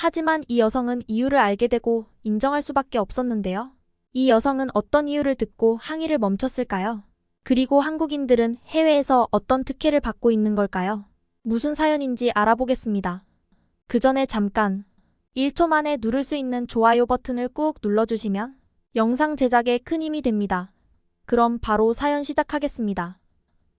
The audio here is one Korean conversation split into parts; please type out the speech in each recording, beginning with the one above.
하지만 이 여성은 이유를 알게 되고 인정할 수밖에 없었는데요. 이 여성은 어떤 이유를 듣고 항의를 멈췄을까요? 그리고 한국인들은 해외에서 어떤 특혜를 받고 있는 걸까요? 무슨 사연인지 알아보겠습니다. 그 전에 잠깐 1초 만에 누를 수 있는 좋아요 버튼을 꾹 눌러주시면 영상 제작에 큰 힘이 됩니다. 그럼 바로 사연 시작하겠습니다.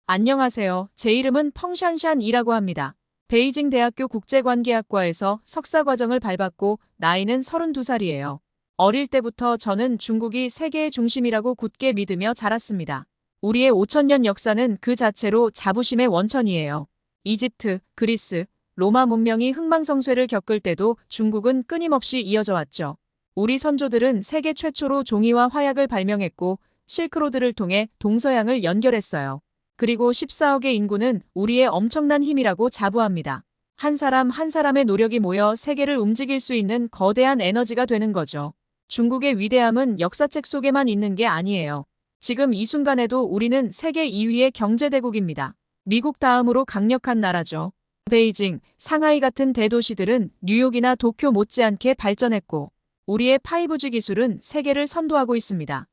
안녕하세요. 제 이름은 펑샨샨이라고 합니다. 베이징 대학교 국제관계학과에서 석사 과정을 밟았고 나이는 32살이에요. 어릴 때부터 저는 중국이 세계의 중심이라고 굳게 믿으며 자랐습니다. 우리의 5천년 역사는 그 자체로 자부심의 원천이에요. 이집트, 그리스, 로마 문명이 흥망성쇠를 겪을 때도 중국은 끊임없이 이어져 왔죠. 우리 선조들은 세계 최초로 종이와 화약을 발명했고 실크로드를 통해 동서양을 연결했어요. 그리고 14억의 인구는 우리의 엄청난 힘이라고 자부합니다. 한 사람 한 사람의 노력이 모여 세계를 움직일 수 있는 거대한 에너지가 되는 거죠. 중국의 위대함은 역사책 속에만 있는 게 아니에요. 지금 이 순간에도 우리는 세계 2위의 경제대국입니다. 미국 다음으로 강력한 나라죠. 베이징, 상하이 같은 대도시들은 뉴욕이나 도쿄 못지않게 발전했고 우리의 5G 기술은 세계를 선도하고 있습니다.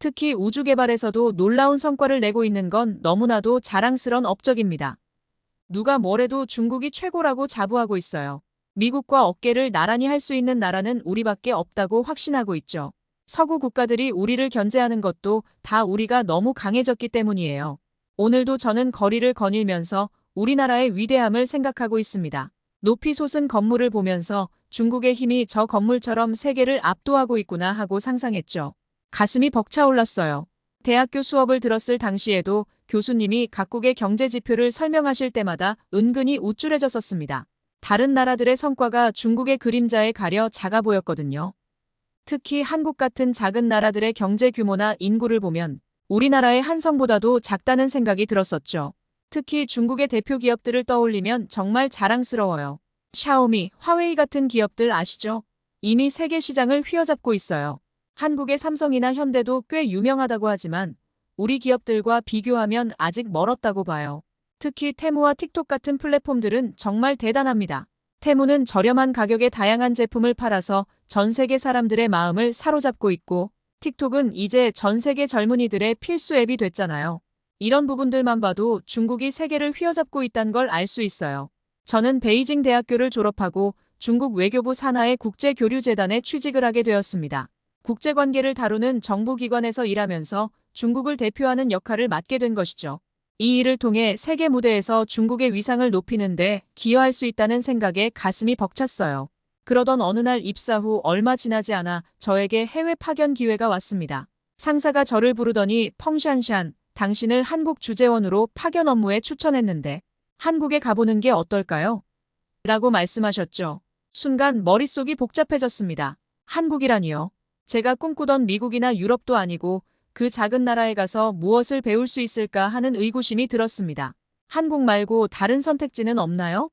특히 우주 개발에서도 놀라운 성과를 내고 있는 건 너무나도 자랑스런 업적입니다. 누가 뭐래도 중국이 최고라고 자부하고 있어요. 미국과 어깨를 나란히 할 수 있는 나라는 우리밖에 없다고 확신하고 있죠. 서구 국가들이 우리를 견제하는 것도 다 우리가 너무 강해졌기 때문이에요. 오늘도 저는 거리를 거닐면서 우리나라의 위대함을 생각하고 있습니다. 높이 솟은 건물을 보면서 중국의 힘이 저 건물처럼 세계를 압도하고 있구나 하고 상상했죠. 가슴이 벅차올랐어요. 대학교 수업을 들었을 당시에도 교수님이 각국의 경제 지표를 설명하실 때마다 은근히 우쭐해졌었습니다. 다른 나라들의 성과가 중국의 그림자에 가려 작아 보였거든요. 특히 한국 같은 작은 나라들의 경제 규모나 인구를 보면 우리나라의 한성보다도 작다는 생각이 들었었죠. 특히 중국의 대표 기업들을 떠올리면 정말 자랑스러워요. 샤오미, 화웨이 같은 기업들 아시죠? 이미 세계 시장을 휘어잡고 있어요. 한국의 삼성이나 현대도 꽤 유명하다고 하지만 우리 기업들과 비교하면 아직 멀었다고 봐요. 특히 테무와 틱톡 같은 플랫폼들은 정말 대단합니다. 테무는 저렴한 가격에 다양한 제품을 팔아서 전 세계 사람들의 마음을 사로잡고 있고 틱톡은 이제 전 세계 젊은이들의 필수 앱이 됐잖아요. 이런 부분들만 봐도 중국이 세계를 휘어잡고 있다는 걸 알 수 있어요. 저는 베이징 대학교를 졸업하고 중국 외교부 산하의 국제교류재단에 취직을 하게 되었습니다. 국제관계를 다루는 정부기관에서 일하면서 중국을 대표하는 역할을 맡게 된 것이죠. 이 일을 통해 세계 무대에서 중국의 위상을 높이는 데 기여할 수 있다는 생각에 가슴이 벅찼어요. 그러던 어느 날 입사 후 얼마 지나지 않아 저에게 해외 파견 기회가 왔습니다. 상사가 저를 부르더니 펑샨샨, 당신을 한국 주재원으로 파견 업무에 추천했는데 한국에 가보는 게 어떨까요? 라고 말씀하셨죠. 순간 머릿속이 복잡해졌습니다. 한국이라니요. 제가 꿈꾸던 미국이나 유럽도 아니고 그 작은 나라에 가서 무엇을 배울 수 있을까 하는 의구심이 들었습니다. 한국 말고 다른 선택지는 없나요?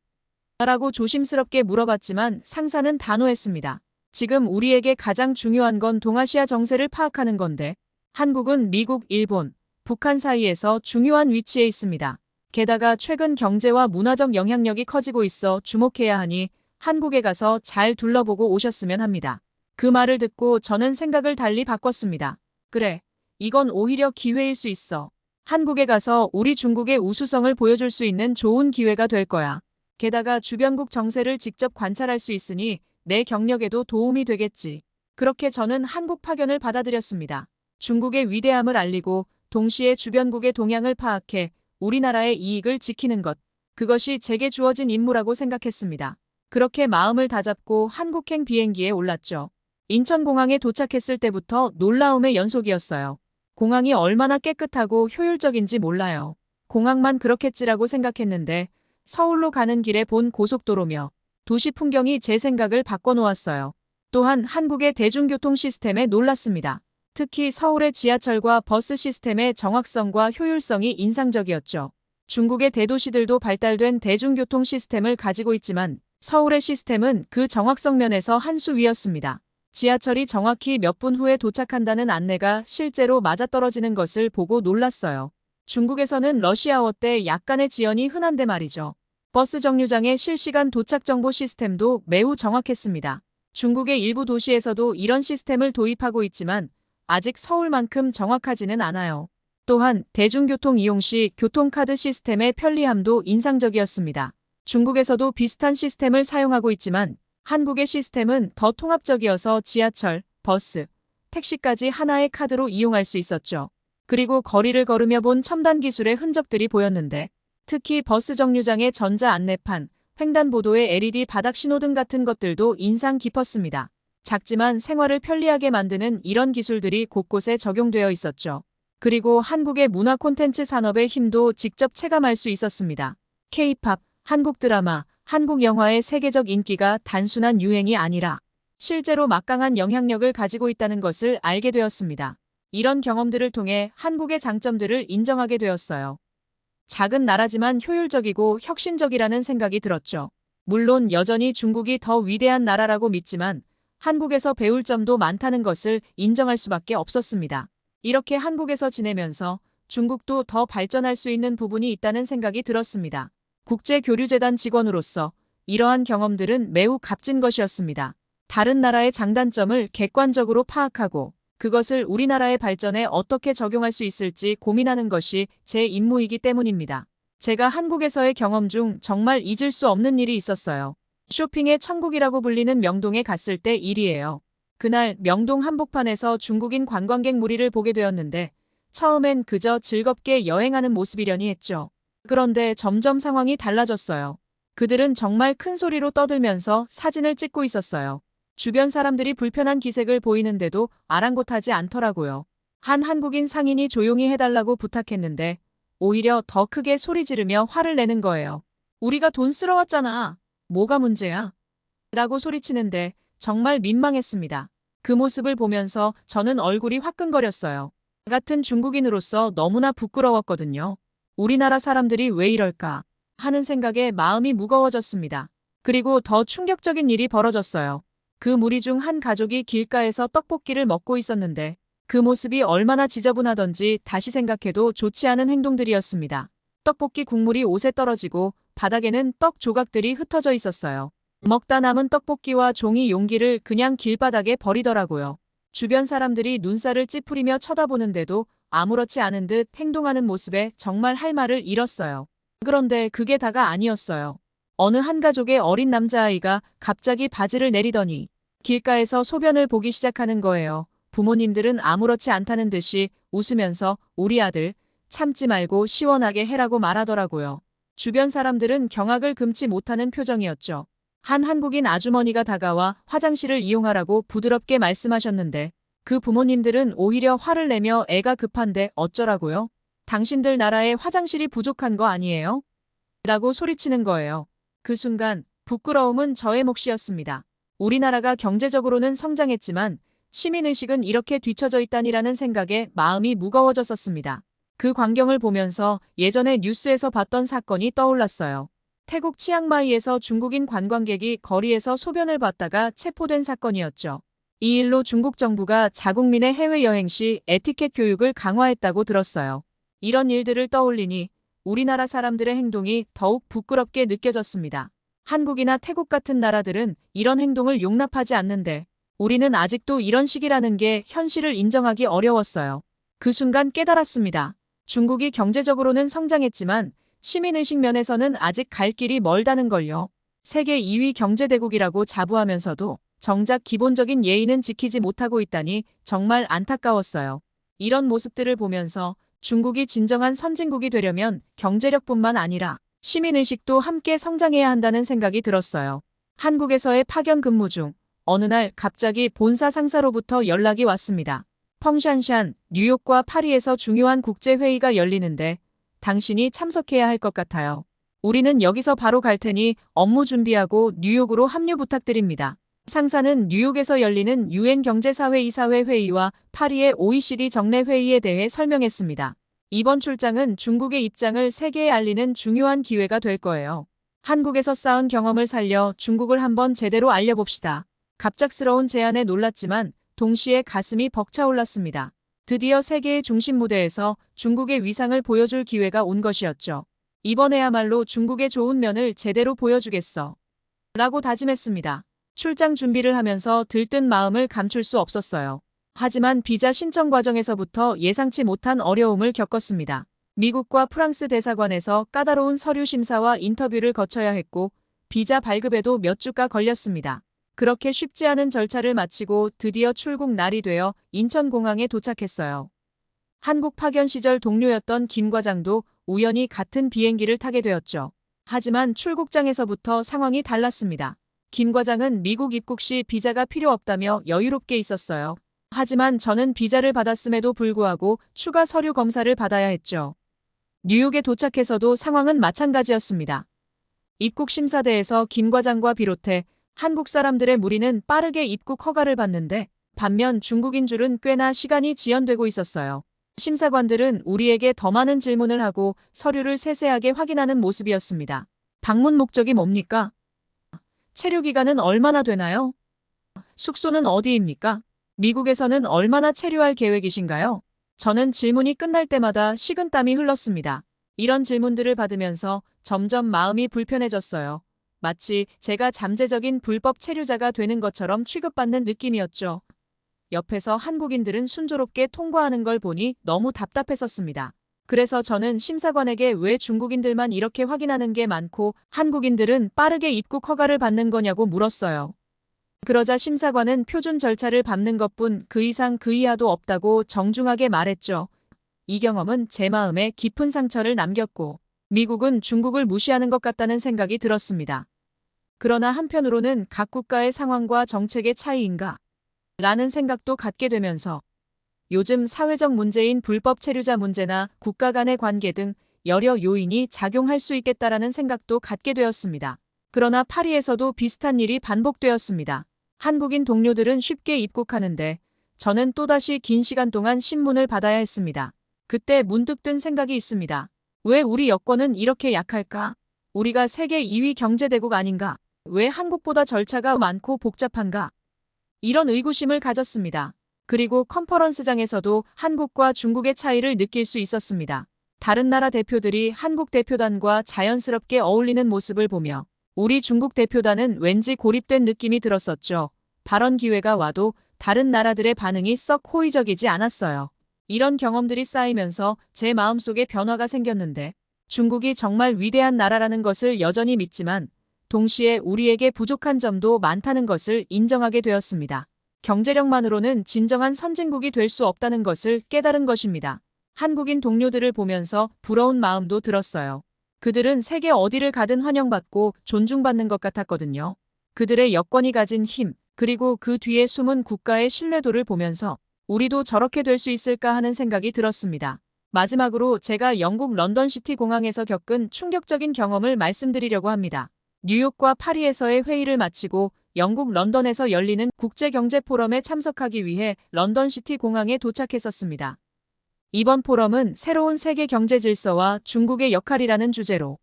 라고 조심스럽게 물어봤지만 상사는 단호했습니다. 지금 우리에게 가장 중요한 건 동아시아 정세를 파악하는 건데 한국은 미국, 일본, 북한 사이에서 중요한 위치에 있습니다. 게다가 최근 경제와 문화적 영향력이 커지고 있어 주목해야 하니 한국에 가서 잘 둘러보고 오셨으면 합니다. 그 말을 듣고 저는 생각을 달리 바꿨습니다. 그래, 이건 오히려 기회일 수 있어. 한국에 가서 우리 중국의 우수성을 보여줄 수 있는 좋은 기회가 될 거야. 게다가 주변국 정세를 직접 관찰할 수 있으니 내 경력에도 도움이 되겠지. 그렇게 저는 한국 파견을 받아들였습니다. 중국의 위대함을 알리고 동시에 주변국의 동향을 파악해 우리나라의 이익을 지키는 것. 그것이 제게 주어진 임무라고 생각했습니다. 그렇게 마음을 다잡고 한국행 비행기에 올랐죠. 인천공항에 도착했을 때부터 놀라움의 연속이었어요. 공항이 얼마나 깨끗하고 효율적인지 몰라요. 공항만 그렇겠지라고 생각했는데 서울로 가는 길에 본 고속도로며 도시 풍경이 제 생각을 바꿔놓았어요. 또한 한국의 대중교통 시스템에 놀랐습니다. 특히 서울의 지하철과 버스 시스템의 정확성과 효율성이 인상적이었죠. 중국의 대도시들도 발달된 대중교통 시스템을 가지고 있지만 서울의 시스템은 그 정확성 면에서 한 수 위였습니다. 지하철이 정확히 몇 분 후에 도착한다는 안내가 실제로 맞아떨어지는 것을 보고 놀랐어요. 중국에서는 러시아워 때 약간의 지연이 흔한데 말이죠. 버스 정류장의 실시간 도착 정보 시스템도 매우 정확했습니다. 중국의 일부 도시에서도 이런 시스템을 도입하고 있지만 아직 서울만큼 정확하지는 않아요. 또한 대중교통 이용 시 교통카드 시스템의 편리함도 인상적이었습니다. 중국에서도 비슷한 시스템을 사용하고 있지만 한국의 시스템은 더 통합적이어서 지하철, 버스, 택시까지 하나의 카드로 이용할 수 있었죠. 그리고 거리를 걸으며 본 첨단 기술의 흔적들이 보였는데 특히 버스 정류장의 전자 안내판, 횡단보도의 LED 바닥 신호등 같은 것들도 인상 깊었습니다. 작지만 생활을 편리하게 만드는 이런 기술들이 곳곳에 적용되어 있었죠. 그리고 한국의 문화 콘텐츠 산업의 힘도 직접 체감할 수 있었습니다. K-팝, 한국 드라마, 한국 영화의 세계적 인기가 단순한 유행이 아니라 실제로 막강한 영향력을 가지고 있다는 것을 알게 되었습니다. 이런 경험들을 통해 한국의 장점들을 인정하게 되었어요. 작은 나라지만 효율적이고 혁신적이라는 생각이 들었죠. 물론 여전히 중국이 더 위대한 나라라고 믿지만 한국에서 배울 점도 많다는 것을 인정할 수밖에 없었습니다. 이렇게 한국에서 지내면서 중국도 더 발전할 수 있는 부분이 있다는 생각이 들었습니다. 국제교류재단 직원으로서 이러한 경험들은 매우 값진 것이었습니다. 다른 나라의 장단점을 객관적으로 파악하고 그것을 우리나라의 발전에 어떻게 적용할 수 있을지 고민하는 것이 제 임무이기 때문입니다. 제가 한국에서의 경험 중 정말 잊을 수 없는 일이 있었어요. 쇼핑의 천국이라고 불리는 명동에 갔을 때 일이에요. 그날 명동 한복판에서 중국인 관광객 무리를 보게 되었는데 처음엔 그저 즐겁게 여행하는 모습이려니 했죠. 그런데 점점 상황이 달라졌어요. 그들은 정말 큰 소리로 떠들면서 사진을 찍고 있었어요. 주변 사람들이 불편한 기색을 보이는데도 아랑곳하지 않더라고요. 한 한국인 상인이 조용히 해달라고 부탁했는데 오히려 더 크게 소리 지르며 화를 내는 거예요. 우리가 돈 쓰러 왔잖아. 뭐가 문제야? 라고 소리치는데 정말 민망했습니다. 그 모습을 보면서 저는 얼굴이 화끈거렸어요. 같은 중국인으로서 너무나 부끄러웠거든요. 우리나라 사람들이 왜 이럴까 하는 생각에 마음이 무거워졌습니다. 그리고 더 충격적인 일이 벌어졌어요. 그 무리 중 한 가족이 길가에서 떡볶이를 먹고 있었는데 그 모습이 얼마나 지저분하던지 다시 생각해도 좋지 않은 행동들이었습니다. 떡볶이 국물이 옷에 떨어지고 바닥에는 떡 조각들이 흩어져 있었어요. 먹다 남은 떡볶이와 종이 용기를 그냥 길바닥에 버리더라고요. 주변 사람들이 눈살을 찌푸리며 쳐다보는데도 아무렇지 않은 듯 행동하는 모습에 정말 할 말을 잃었어요. 그런데 그게 다가 아니었어요. 어느 한 가족의 어린 남자아이가 갑자기 바지를 내리더니 길가에서 소변을 보기 시작하는 거예요. 부모님들은 아무렇지 않다는 듯이 웃으면서 우리 아들 참지 말고 시원하게 해라고 말하더라고요. 주변 사람들은 경악을 금치 못하는 표정이었죠. 한 한국인 아주머니가 다가와 화장실을 이용하라고 부드럽게 말씀하셨는데 그 부모님들은 오히려 화를 내며 애가 급한데 어쩌라고요? 당신들 나라에 화장실이 부족한 거 아니에요? 라고 소리치는 거예요. 그 순간 부끄러움은 저의 몫이었습니다. 우리나라가 경제적으로는 성장했지만 시민의식은 이렇게 뒤처져 있다니라는 생각에 마음이 무거워졌었습니다. 그 광경을 보면서 예전에 뉴스에서 봤던 사건이 떠올랐어요. 태국 치앙마이에서 중국인 관광객이 거리에서 소변을 봤다가 체포된 사건이었죠. 이 일로 중국 정부가 자국민의 해외여행 시 에티켓 교육을 강화했다고 들었어요. 이런 일들을 떠올리니 우리나라 사람들의 행동이 더욱 부끄럽게 느껴졌습니다. 한국이나 태국 같은 나라들은 이런 행동을 용납하지 않는데 우리는 아직도 이런 식이라는 게 현실을 인정하기 어려웠어요. 그 순간 깨달았습니다. 중국이 경제적으로는 성장했지만 시민의식 면에서는 아직 갈 길이 멀다는 걸요. 세계 2위 경제대국이라고 자부하면서도 정작 기본적인 예의는 지키지 못하고 있다니 정말 안타까웠어요. 이런 모습들을 보면서 중국이 진정한 선진국이 되려면 경제력뿐만 아니라 시민의식도 함께 성장해야 한다는 생각이 들었어요. 한국에서의 파견 근무 중 어느 날 갑자기 본사 상사로부터 연락이 왔습니다. 펑샨샨, 뉴욕과 파리에서 중요한 국제회의가 열리는데 당신이 참석해야 할 것 같아요. 우리는 여기서 바로 갈 테니 업무 준비하고 뉴욕으로 합류 부탁드립니다. 상사는 뉴욕에서 열리는 유엔 경제사회 이사회 회의와 파리의 OECD 정례 회의에 대해 설명했습니다. 이번 출장은 중국의 입장을 세계에 알리는 중요한 기회가 될 거예요. 한국에서 쌓은 경험을 살려 중국을 한번 제대로 알려봅시다. 갑작스러운 제안에 놀랐지만 동시에 가슴이 벅차올랐습니다. 드디어 세계의 중심 무대에서 중국의 위상을 보여줄 기회가 온 것이었죠. 이번에야말로 중국의 좋은 면을 제대로 보여주겠어. 라고 다짐했습니다. 출장 준비를 하면서 들뜬 마음을 감출 수 없었어요. 하지만 비자 신청 과정에서부터 예상치 못한 어려움을 겪었습니다. 미국과 프랑스 대사관에서 까다로운 서류 심사와 인터뷰를 거쳐야 했고 비자 발급에도 몇 주가 걸렸습니다. 그렇게 쉽지 않은 절차를 마치고 드디어 출국 날이 되어 인천공항에 도착했어요. 한국 파견 시절 동료였던 김 과장도 우연히 같은 비행기를 타게 되었죠. 하지만 출국장에서부터 상황이 달랐습니다. 김 과장은 미국 입국 시 비자가 필요 없다며 여유롭게 있었어요. 하지만 저는 비자를 받았음에도 불구하고 추가 서류 검사를 받아야 했죠. 뉴욕에 도착해서도 상황은 마찬가지였습니다. 입국 심사대에서 김 과장과 비롯해 한국 사람들의 무리는 빠르게 입국 허가를 받는데 반면 중국인 줄은 꽤나 시간이 지연되고 있었어요. 심사관들은 우리에게 더 많은 질문을 하고 서류를 세세하게 확인하는 모습이었습니다. 방문 목적이 뭡니까? 체류 기간은 얼마나 되나요? 숙소는 어디입니까? 미국에서는 얼마나 체류할 계획이신가요? 저는 질문이 끝날 때마다 식은땀이 흘렀습니다. 이런 질문들을 받으면서 점점 마음이 불편해졌어요. 마치 제가 잠재적인 불법 체류자가 되는 것처럼 취급받는 느낌이었죠. 옆에서 한국인들은 순조롭게 통과하는 걸 보니 너무 답답했었습니다. 그래서 저는 심사관에게 왜 중국인들만 이렇게 확인하는 게 많고 한국인들은 빠르게 입국 허가를 받는 거냐고 물었어요. 그러자 심사관은 표준 절차를 밟는 것뿐 그 이상 그 이하도 없다고 정중하게 말했죠. 이 경험은 제 마음에 깊은 상처를 남겼고 미국은 중국을 무시하는 것 같다는 생각이 들었습니다. 그러나 한편으로는 각 국가의 상황과 정책의 차이인가? 라는 생각도 갖게 되면서 요즘 사회적 문제인 불법 체류자 문제나 국가 간의 관계 등 여러 요인이 작용할 수 있겠다라는 생각도 갖게 되었습니다. 그러나 파리에서도 비슷한 일이 반복되었습니다. 한국인 동료들은 쉽게 입국하는데 저는 또다시 긴 시간 동안 신문을 받아야 했습니다. 그때 문득 든 생각이 있습니다. 왜 우리 여권은 이렇게 약할까? 우리가 세계 2위 경제대국 아닌가? 왜 한국보다 절차가 많고 복잡한가? 이런 의구심을 가졌습니다. 그리고 컨퍼런스장에서도 한국과 중국의 차이를 느낄 수 있었습니다. 다른 나라 대표들이 한국 대표단과 자연스럽게 어울리는 모습을 보며 우리 중국 대표단은 왠지 고립된 느낌이 들었었죠. 발언 기회가 와도 다른 나라들의 반응이 썩 호의적이지 않았어요. 이런 경험들이 쌓이면서 제 마음속에 변화가 생겼는데 중국이 정말 위대한 나라라는 것을 여전히 믿지만 동시에 우리에게 부족한 점도 많다는 것을 인정하게 되었습니다. 경제력만으로는 진정한 선진국이 될 수 없다는 것을 깨달은 것입니다. 한국인 동료들을 보면서 부러운 마음도 들었어요. 그들은 세계 어디를 가든 환영받고 존중받는 것 같았거든요. 그들의 여건이 가진 힘, 그리고 그 뒤에 숨은 국가의 신뢰도를 보면서 우리도 저렇게 될 수 있을까 하는 생각이 들었습니다. 마지막으로 제가 영국 런던시티 공항에서 겪은 충격적인 경험을 말씀드리려고 합니다. 뉴욕과 파리에서의 회의를 마치고 영국 런던에서 열리는 국제경제포럼에 참석하기 위해 런던시티 공항에 도착했었습니다. 이번 포럼은 새로운 세계 경제 질서와 중국의 역할이라는 주제로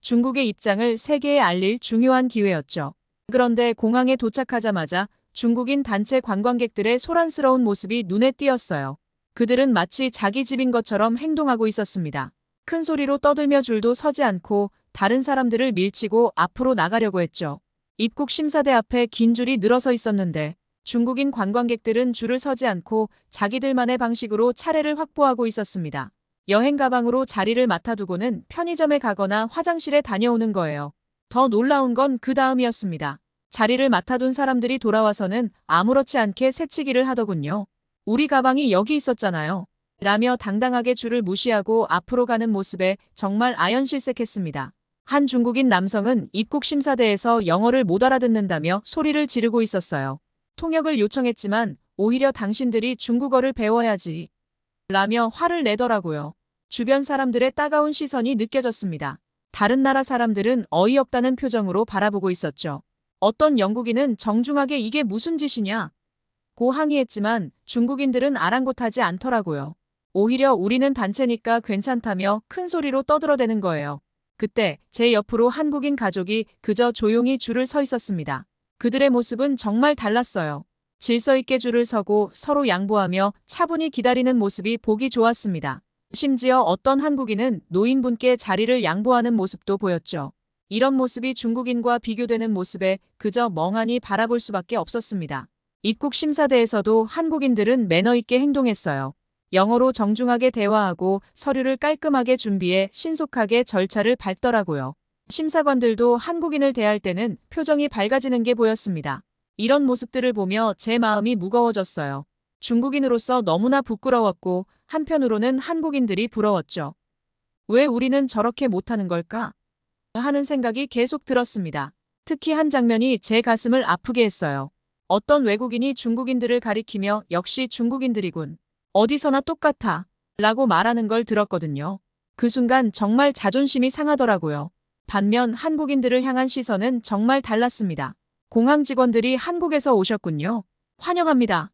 중국의 입장을 세계에 알릴 중요한 기회였죠. 그런데 공항에 도착하자마자 중국인 단체 관광객들의 소란스러운 모습이 눈에 띄었어요. 그들은 마치 자기 집인 것처럼 행동하고 있었습니다. 큰 소리로 떠들며 줄도 서지 않고 다른 사람들을 밀치고 앞으로 나가려고 했죠. 입국 심사대 앞에 긴 줄이 늘어서 있었는데 중국인 관광객들은 줄을 서지 않고 자기들만의 방식으로 차례를 확보하고 있었습니다. 여행 가방으로 자리를 맡아두고는 편의점에 가거나 화장실에 다녀오는 거예요. 더 놀라운 건 그 다음이었습니다. 자리를 맡아둔 사람들이 돌아와서는 아무렇지 않게 새치기를 하더군요. 우리 가방이 여기 있었잖아요. 라며 당당하게 줄을 무시하고 앞으로 가는 모습에 정말 아연실색했습니다. 한 중국인 남성은 입국 심사대에서 영어를 못 알아듣는다며 소리를 지르고 있었어요. 통역을 요청했지만 오히려 당신들이 중국어를 배워야지. 라며 화를 내더라고요. 주변 사람들의 따가운 시선이 느껴졌습니다. 다른 나라 사람들은 어이없다는 표정으로 바라보고 있었죠. 어떤 영국인은 정중하게 이게 무슨 짓이냐? 고 항의했지만 중국인들은 아랑곳하지 않더라고요. 오히려 우리는 단체니까 괜찮다며 큰 소리로 떠들어대는 거예요. 그때 제 옆으로 한국인 가족이 그저 조용히 줄을 서 있었습니다. 그들의 모습은 정말 달랐어요. 질서 있게 줄을 서고 서로 양보하며 차분히 기다리는 모습이 보기 좋았습니다. 심지어 어떤 한국인은 노인분께 자리를 양보하는 모습도 보였죠. 이런 모습이 중국인과 비교되는 모습에 그저 멍하니 바라볼 수밖에 없었습니다. 입국 심사대에서도 한국인들은 매너 있게 행동했어요. 영어로 정중하게 대화하고 서류를 깔끔하게 준비해 신속하게 절차를 밟더라고요. 심사관들도 한국인을 대할 때는 표정이 밝아지는 게 보였습니다. 이런 모습들을 보며 제 마음이 무거워졌어요. 중국인으로서 너무나 부끄러웠고 한편으로는 한국인들이 부러웠죠. 왜 우리는 저렇게 못하는 걸까? 하는 생각이 계속 들었습니다. 특히 한 장면이 제 가슴을 아프게 했어요. 어떤 외국인이 중국인들을 가리키며 역시 중국인들이군. 어디서나 똑같아. 라고 말하는 걸 들었거든요. 그 순간 정말 자존심이 상하더라고요. 반면 한국인들을 향한 시선은 정말 달랐습니다. 공항 직원들이 한국에서 오셨군요. 환영합니다.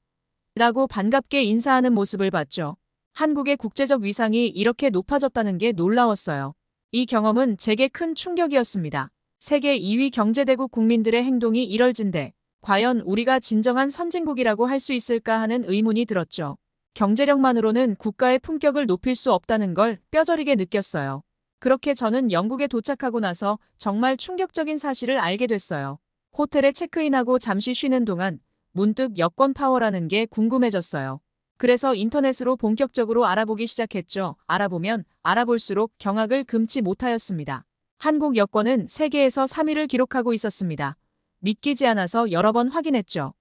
라고 반갑게 인사하는 모습을 봤죠. 한국의 국제적 위상이 이렇게 높아졌다는 게 놀라웠어요. 이 경험은 제게 큰 충격이었습니다. 세계 2위 경제대국 국민들의 행동이 이럴진데 과연 우리가 진정한 선진국이라고 할 수 있을까 하는 의문이 들었죠. 경제력만으로는 국가의 품격을 높일 수 없다는 걸 뼈저리게 느꼈어요. 그렇게 저는 영국에 도착하고 나서 정말 충격적인 사실을 알게 됐어요. 호텔에 체크인하고 잠시 쉬는 동안 문득 여권 파워라는 게 궁금해졌어요. 그래서 인터넷으로 본격적으로 알아보기 시작했죠. 알아보면 알아볼수록 경악을 금치 못하였습니다. 한국 여권은 세계에서 3위를 기록하고 있었습니다. 믿기지 않아서 여러 번 확인했죠.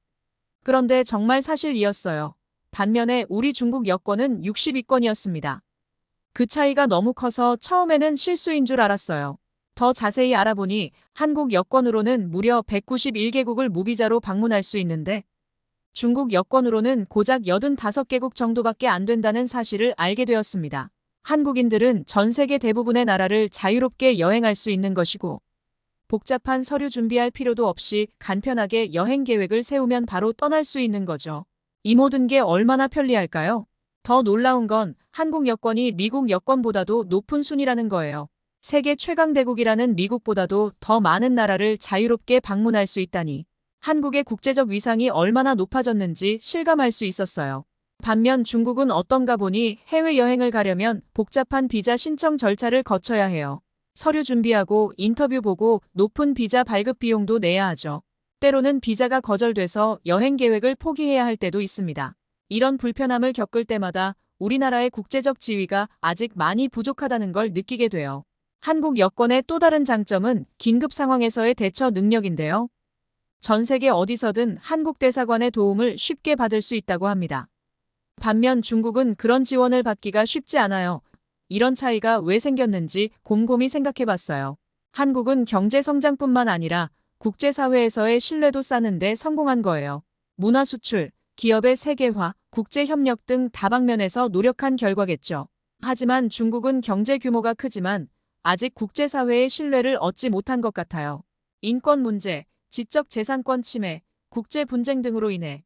그런데 정말 사실이었어요. 반면에 우리 중국 여권은 60위권이었습니다. 그 차이가 너무 커서 처음에는 실수인 줄 알았어요. 더 자세히 알아보니 한국 여권으로는 무려 191개국을 무비자로 방문할 수 있는데 중국 여권으로는 고작 85개국 정도밖에 안 된다는 사실을 알게 되었습니다. 한국인들은 전 세계 대부분의 나라를 자유롭게 여행할 수 있는 것이고 복잡한 서류 준비할 필요도 없이 간편하게 여행 계획을 세우면 바로 떠날 수 있는 거죠. 이 모든 게 얼마나 편리할까요? 더 놀라운 건 한국 여권이 미국 여권보다도 높은 순위라는 거예요. 세계 최강대국이라는 미국보다도 더 많은 나라를 자유롭게 방문할 수 있다니. 한국의 국제적 위상이 얼마나 높아졌는지 실감할 수 있었어요. 반면 중국은 어떤가 보니 해외여행을 가려면 복잡한 비자 신청 절차를 거쳐야 해요. 서류 준비하고 인터뷰 보고 높은 비자 발급 비용도 내야 하죠. 때로는 비자가 거절돼서 여행 계획을 포기해야 할 때도 있습니다. 이런 불편함을 겪을 때마다 우리나라의 국제적 지위가 아직 많이 부족하다는 걸 느끼게 돼요. 한국 여권의 또 다른 장점은 긴급 상황에서의 대처 능력인데요. 전 세계 어디서든 한국 대사관의 도움을 쉽게 받을 수 있다고 합니다. 반면 중국은 그런 지원을 받기가 쉽지 않아요. 이런 차이가 왜 생겼는지 곰곰이 생각해 봤어요. 한국은 경제 성장뿐만 아니라 국제사회에서의 신뢰도 쌓는데 성공한 거예요. 문화 수출, 기업의 세계화, 국제협력 등 다방면에서 노력한 결과겠죠. 하지만 중국은 경제 규모가 크지만 아직 국제사회의 신뢰를 얻지 못한 것 같아요. 인권 문제, 지적 재산권 침해, 국제 분쟁 등으로 인해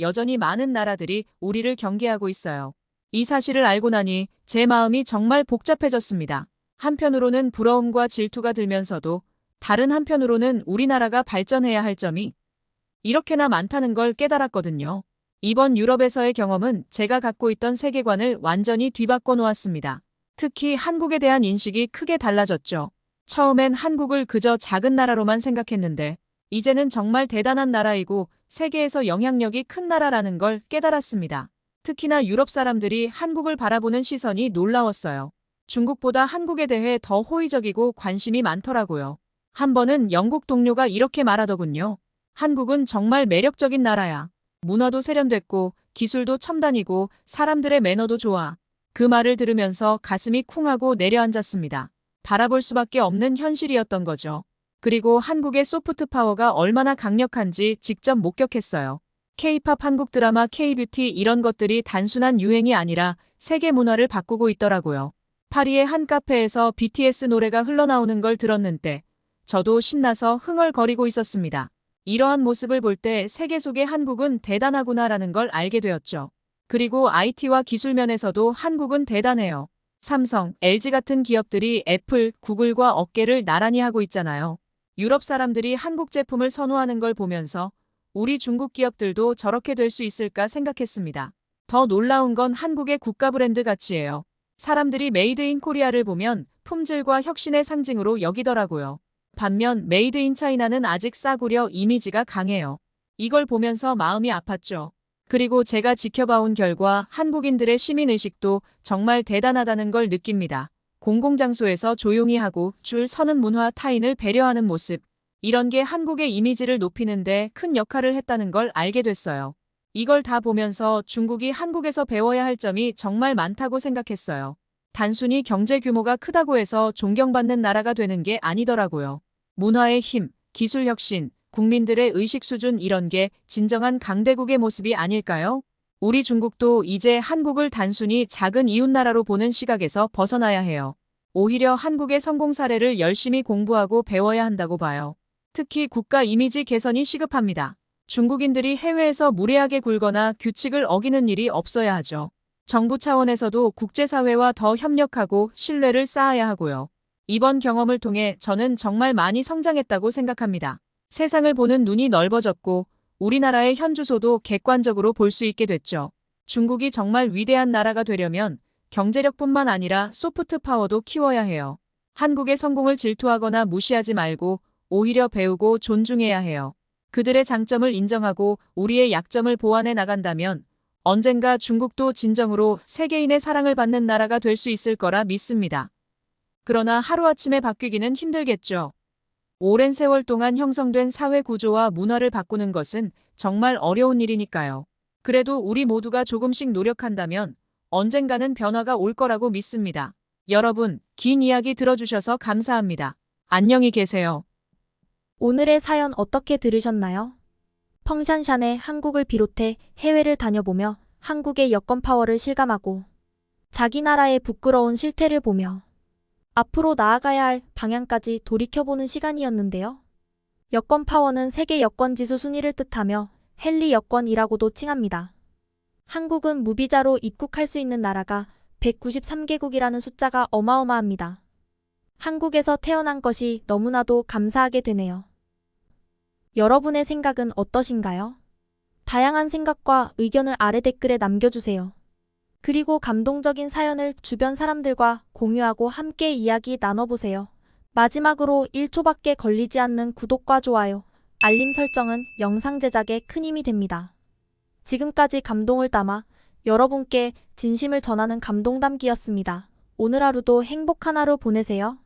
여전히 많은 나라들이 우리를 경계하고 있어요. 이 사실을 알고 나니 제 마음이 정말 복잡해졌습니다. 한편으로는 부러움과 질투가 들면서도 다른 한편으로는 우리나라가 발전해야 할 점이 이렇게나 많다는 걸 깨달았거든요. 이번 유럽에서의 경험은 제가 갖고 있던 세계관을 완전히 뒤바꿔 놓았습니다. 특히 한국에 대한 인식이 크게 달라졌죠. 처음엔 한국을 그저 작은 나라로만 생각했는데 이제는 정말 대단한 나라이고 세계에서 영향력이 큰 나라라는 걸 깨달았습니다. 특히나 유럽 사람들이 한국을 바라보는 시선이 놀라웠어요. 중국보다 한국에 대해 더 호의적이고 관심이 많더라고요. 한 번은 영국 동료가 이렇게 말하더군요. 한국은 정말 매력적인 나라야. 문화도 세련됐고 기술도 첨단이고 사람들의 매너도 좋아. 그 말을 들으면서 가슴이 쿵하고 내려앉았습니다. 바라볼 수밖에 없는 현실이었던 거죠. 그리고 한국의 소프트 파워가 얼마나 강력한지 직접 목격했어요. K-팝 한국 드라마 K-뷰티 이런 것들이 단순한 유행이 아니라 세계 문화를 바꾸고 있더라고요. 파리의 한 카페에서 BTS 노래가 흘러나오는 걸 들었는데 저도 신나서 흥얼거리고 있었습니다. 이러한 모습을 볼 때 세계 속의 한국은 대단하구나라는 걸 알게 되었죠. 그리고 IT와 기술 면에서도 한국은 대단해요. 삼성, LG 같은 기업들이 애플, 구글과 어깨를 나란히 하고 있잖아요. 유럽 사람들이 한국 제품을 선호하는 걸 보면서 우리 중국 기업들도 저렇게 될 수 있을까 생각했습니다. 더 놀라운 건 한국의 국가 브랜드 가치예요. 사람들이 메이드 인 코리아를 보면 품질과 혁신의 상징으로 여기더라고요. 반면 메이드 인 차이나는 아직 싸구려 이미지가 강해요. 이걸 보면서 마음이 아팠죠. 그리고 제가 지켜봐온 결과 한국인들의 시민의식도 정말 대단하다는 걸 느낍니다. 공공장소에서 조용히 하고 줄 서는 문화 타인을 배려하는 모습. 이런 게 한국의 이미지를 높이는데 큰 역할을 했다는 걸 알게 됐어요. 이걸 다 보면서 중국이 한국에서 배워야 할 점이 정말 많다고 생각했어요. 단순히 경제 규모가 크다고 해서 존경받는 나라가 되는 게 아니더라고요. 문화의 힘, 기술 혁신, 국민들의 의식 수준 이런 게 진정한 강대국의 모습이 아닐까요? 우리 중국도 이제 한국을 단순히 작은 이웃나라로 보는 시각에서 벗어나야 해요. 오히려 한국의 성공 사례를 열심히 공부하고 배워야 한다고 봐요. 특히 국가 이미지 개선이 시급합니다. 중국인들이 해외에서 무례하게 굴거나 규칙을 어기는 일이 없어야 하죠. 정부 차원에서도 국제사회와 더 협력하고 신뢰를 쌓아야 하고요. 이번 경험을 통해 저는 정말 많이 성장했다고 생각합니다. 세상을 보는 눈이 넓어졌고 우리나라의 현주소도 객관적으로 볼 수 있게 됐죠. 중국이 정말 위대한 나라가 되려면 경제력뿐만 아니라 소프트 파워도 키워야 해요. 한국의 성공을 질투하거나 무시하지 말고 오히려 배우고 존중해야 해요. 그들의 장점을 인정하고 우리의 약점을 보완해 나간다면 언젠가 중국도 진정으로 세계인의 사랑을 받는 나라가 될 수 있을 거라 믿습니다. 그러나 하루아침에 바뀌기는 힘들겠죠. 오랜 세월 동안 형성된 사회 구조와 문화를 바꾸는 것은 정말 어려운 일이니까요. 그래도 우리 모두가 조금씩 노력한다면 언젠가는 변화가 올 거라고 믿습니다. 여러분, 긴 이야기 들어주셔서 감사합니다. 안녕히 계세요. 오늘의 사연 어떻게 들으셨나요? 펑샨샨의 한국을 비롯해 해외를 다녀보며 한국의 여권 파워를 실감하고 자기 나라의 부끄러운 실태를 보며 앞으로 나아가야 할 방향까지 돌이켜보는 시간이었는데요. 여권 파워는 세계 여권 지수 순위를 뜻하며 헨리 여권이라고도 칭합니다. 한국은 무비자로 입국할 수 있는 나라가 193개국이라는 숫자가 어마어마합니다. 한국에서 태어난 것이 너무나도 감사하게 되네요. 여러분의 생각은 어떠신가요? 다양한 생각과 의견을 아래 댓글에 남겨주세요. 그리고 감동적인 사연을 주변 사람들과 공유하고 함께 이야기 나눠보세요. 마지막으로 1초밖에 걸리지 않는 구독과 좋아요, 알림 설정은 영상 제작에 큰 힘이 됩니다. 지금까지 감동을 담아 여러분께 진심을 전하는 감동담기였습니다. 오늘 하루도 행복한 하루 보내세요.